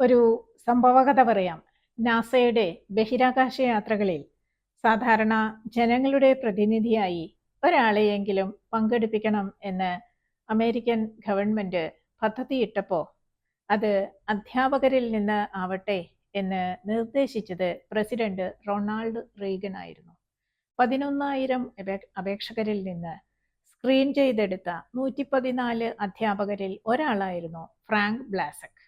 ഒരു സംഭവകഥ പറയാം. നാസയുടെ ബഹിരാകാശ യാത്രകളിൽ സാധാരണ ജനങ്ങളുടെ പ്രതിനിധിയായി ഒരാളെയെങ്കിലും പങ്കെടുപ്പിക്കണം എന്ന് അമേരിക്കൻ ഗവൺമെന്റ് പദ്ധതിയിട്ടപ്പോൾ അത് അധ്യാപകരിൽ നിന്ന് ആവട്ടെ എന്ന് നിർദ്ദേശിച്ചത് പ്രസിഡന്റ് റൊണാൾഡ് റീഗൻ ആയിരുന്നു. പതിനൊന്നായിരം അപേക്ഷകരിൽ നിന്ന് സ്ക്രീൻ ചെയ്തെടുത്ത നൂറ്റി പതിനാല് അധ്യാപകരിൽ ഒരാളായിരുന്നു ഫ്രാങ്ക് ബ്ലാസക്.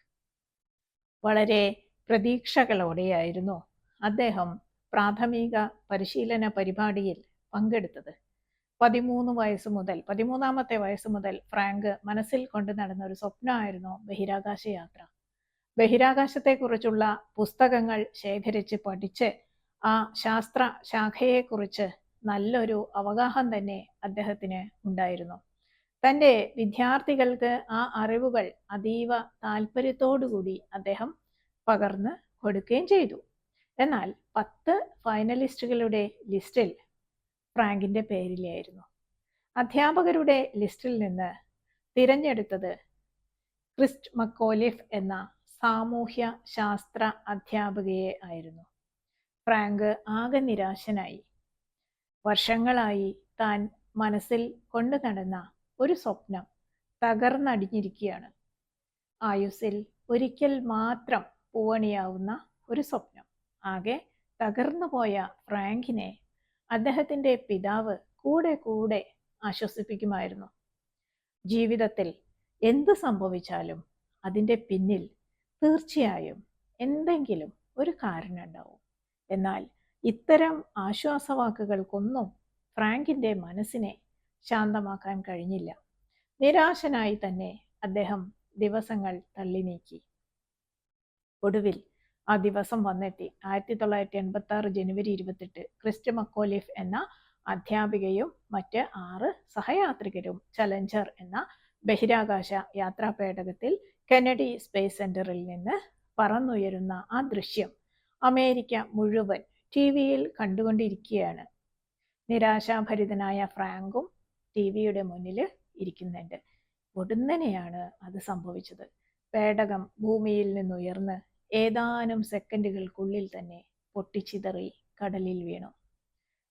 വളരെ പ്രതീക്ഷകളോടെയായിരുന്നു അദ്ദേഹം പ്രാഥമിക പരിശീലന പരിപാടിയിൽ പങ്കെടുത്തത്. പതിമൂന്ന് വയസ്സ് മുതൽ പതിമൂന്നാമത്തെ വയസ്സ് മുതൽ ഫ്രാങ്ക് മനസ്സിൽ കൊണ്ടു നടന്ന ഒരു സ്വപ്നമായിരുന്നു ബഹിരാകാശ യാത്ര. ബഹിരാകാശത്തെക്കുറിച്ചുള്ള പുസ്തകങ്ങൾ ശേഖരിച്ച് പഠിച്ച് ആ ശാസ്ത്ര ശാഖയെക്കുറിച്ച് നല്ലൊരു അവഗാഹം തന്നെ അദ്ദേഹത്തിന് ഉണ്ടായിരുന്നു. തന്റെ വിദ്യാർത്ഥികൾക്ക് ആ അറിവുകൾ അതീവ താല്പര്യത്തോടുകൂടി അദ്ദേഹം പകർന്ന് കൊടുക്കുകയും ചെയ്തു. എന്നാൽ പത്ത് ഫൈനലിസ്റ്റുകളുടെ ലിസ്റ്റിൽ ഫ്രാങ്കിന്റെ പേരിലായിരുന്നു. അധ്യാപകരുടെ ലിസ്റ്റിൽ നിന്ന് തിരഞ്ഞെടുത്തത് ക്രിസ്റ്റ് മക്കോലിഫ് എന്ന സാമൂഹ്യ ശാസ്ത്ര അധ്യാപകയെ ആയിരുന്നു. ഫ്രാങ്ക് ആകെ നിരാശനായി. വർഷങ്ങളായി താൻ മനസ്സിൽ കൊണ്ടു നടന്ന ഒരു സ്വപ്നം തകർന്നടിഞ്ഞിരിക്കുകയാണ്. ആയുസ്സിൽ ഒരിക്കൽ മാത്രം പൂവണിയാവുന്ന ഒരു സ്വപ്നം. ആകെ തകർന്നു പോയ ഫ്രാങ്കിനെ അദ്ദേഹത്തിന്റെ പിതാവ് കൂടെ കൂടെ ആശ്വസിപ്പിക്കുമായിരുന്നു. ജീവിതത്തിൽ എന്ത് സംഭവിച്ചാലും അതിന്റെ പിന്നിൽ തീർച്ചയായും എന്തെങ്കിലും ഒരു കാരണം ഉണ്ടാവും എന്നാൽ ഇത്തരം ആശ്വാസവാക്കുകൾക്കൊന്നും ഫ്രാങ്കിന്റെ മനസ്സിനെ ശാന്തമാക്കാൻ കഴിഞ്ഞില്ല. നിരാശനായി തന്നെ അദ്ദേഹം ദിവസങ്ങൾ തള്ളി നീക്കി ഒടുവിൽ ആ ദിവസം വന്നെത്തി. ആയിരത്തി തൊള്ളായിരത്തി എൺപത്തി ആറ് ജനുവരി ഇരുപത്തെട്ട് ക്രിസ്റ്റ് മക്കോലിഫ് എന്ന അധ്യാപികയും മറ്റ് ആറ് സഹയാത്രികരും ചലഞ്ചർ എന്ന ബഹിരാകാശ യാത്രാ പേടകത്തിൽ കെനഡി സ്പേസ് സെന്ററിൽ നിന്ന് പറന്നുയരുന്ന ആ ദൃശ്യം അമേരിക്ക മുഴുവൻ ടി വിയിൽ കണ്ടുകൊണ്ടിരിക്കുകയാണ്. നിരാശാഭരിതനായ ഫ്രാങ്കും ടി വിയുടെ മുന്നിൽ ഇരിക്കുന്നുണ്ട്. ഒടുന്നനെയാണ് അത് സംഭവിച്ചത്. പേടകം ഭൂമിയിൽ നിന്നുയർന്ന് ഏതാനും സെക്കൻഡുകൾക്കുള്ളിൽ തന്നെ പൊട്ടിച്ചിതറി കടലിൽ വീണു.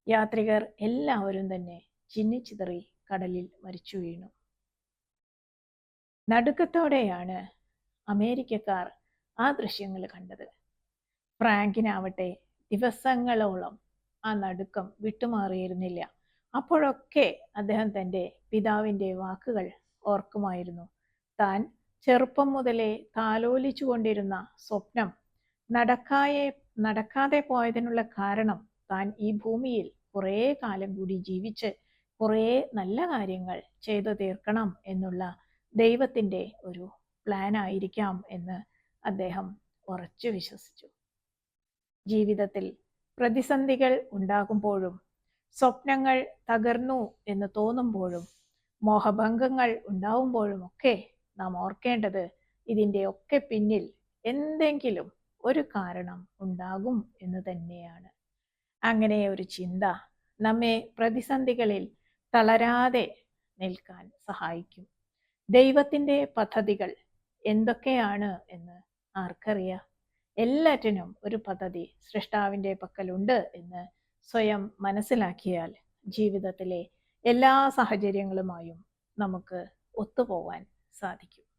യാത്രികർ എല്ലാവരും തന്നെ ചിന്നിച്ചിതറി കടലിൽ മരിച്ചു വീണു. നടുക്കത്തോടെയാണ് അമേരിക്കക്കാർ ആ ദൃശ്യങ്ങൾ കണ്ടത്. ഫ്രാങ്കിനാവട്ടെ ദിവസങ്ങളോളം ആ നടുക്കം വിട്ടുമാറിയിരുന്നില്ല. അപ്പോഴൊക്കെ അദ്ദേഹം തന്റെ പിതാവിന്റെ വാക്കുകൾ ഓർക്കുമായിരുന്നു. താൻ ചെറുപ്പം മുതലേ താലോലിച്ചു കൊണ്ടിരുന്ന സ്വപ്നം നടക്കായെ നടക്കാതെ പോയതിനുള്ള കാരണം താൻ ഈ ഭൂമിയിൽ കുറേ കാലം കൂടി ജീവിച്ച് കുറേ നല്ല കാര്യങ്ങൾ ചെയ്തു തീർക്കണം എന്നുള്ള ദൈവത്തിന്റെ ഒരു പ്ലാൻ ആയിരിക്കാം എന്ന് അദ്ദേഹം ഉറച്ചു വിശ്വസിച്ചു. ജീവിതത്തിൽ പ്രതിസന്ധികൾ ഉണ്ടാകുമ്പോഴും സ്വപ്നങ്ങൾ തകർന്നു എന്ന് തോന്നുമ്പോഴും മോഹഭംഗങ്ങൾ ഉണ്ടാവുമ്പോഴുമൊക്കെ നാം ഓർക്കേണ്ടത് ഇതിന്റെ ഒക്കെ പിന്നിൽ എന്തെങ്കിലും ഒരു കാരണം ഉണ്ടാകും എന്ന് തന്നെയാണ്. അങ്ങനെ ഒരു ചിന്ത നമ്മെ പ്രതിസന്ധികളിൽ തളരാതെ നിൽക്കാൻ സഹായിക്കും. ദൈവത്തിന്റെ പദ്ധതികൾ എന്തൊക്കെയാണ് എന്ന് ആർക്കറിയാം? എല്ലാറ്റിനും ഒരു പദ്ധതി സൃഷ്ടാവിന്റെ പക്കലുണ്ട് എന്ന് സ്വയം മനസ്സിലാക്കിയാൽ ജീവിതത്തിലെ എല്ലാ സാഹചര്യങ്ങളുമായും നമുക്ക് ഒത്തുപോവാൻ സാധിക്കും.